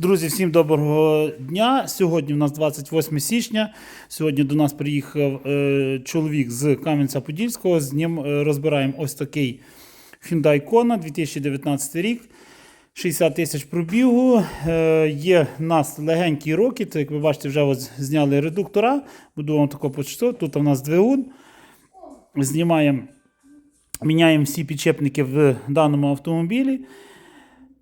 Друзі, всім доброго дня. Сьогодні в нас 28 січня. Сьогодні до нас приїхав е, чоловік з Кам'янця-Подільського. З ним е, розбираємо ось такий Hyundai Kona 2019 рік. 60 тисяч пробігу. Е, є в нас легенькі роки. То, як ви бачите, вже ось зняли редуктора. Буду вам тако почитати. Тут у нас двигун. Знімаємо, міняємо всі підчепники в даному автомобілі.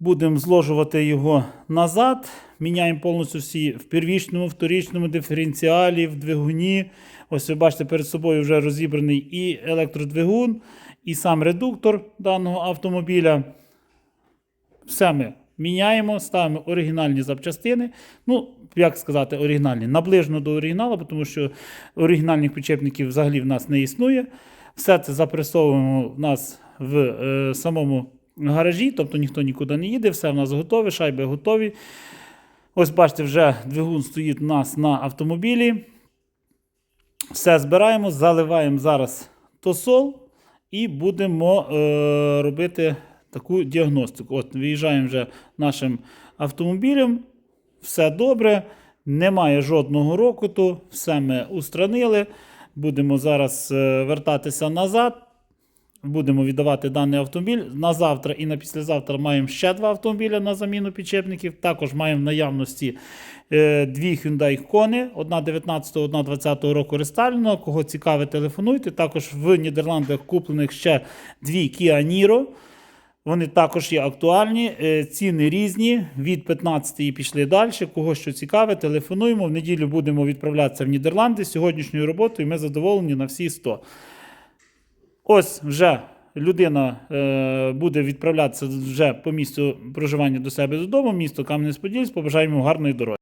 Будемо зложувати його назад. Міняємо повністю всі в первічному, вторічному диференціалі, в двигуні. Ось ви бачите, перед собою вже розібраний і електродвигун, і сам редуктор даного автомобіля. Все ми міняємо, ставимо оригінальні запчастини. Ну, як сказати, оригінальні, наближено до оригіналу, тому що оригінальних підчепників взагалі в нас не існує. Все це запресовуємо в нас в е, самому гаражі, тобто ніхто нікуди не їде, все в нас готове, шайби готові. Ось бачите, вже двигун стоїть у нас на автомобілі. Все збираємо, заливаємо зараз тосол і будемо е, робити таку діагностику. От, виїжджаємо вже нашим автомобілем. Все добре, немає жодного рокоту, все ми устранили. Будемо зараз е, вертатися назад. Будемо віддавати даний автомобіль. На завтра і на післязавтра маємо ще два автомобіля на заміну підчепників. Також маємо в наявності е, дві Hyundai Kona, одна 19, одна 20-го року рестайлінгу. Кого цікавить, телефонуйте. Також в Нідерландах куплених ще дві Kia Niro. Вони також є актуальні, е, ціни різні. Від 15 і пішли далі. Кого що цікаве, телефонуємо. В неділю будемо відправлятися в Нідерланди з сьогоднішньою роботою. Ми задоволені на всі 100. Ось вже людина е, буде відправлятися вже по місцю проживання до себе додому, місто Кам'янець-Подільськ. Побажаємо гарної дороги.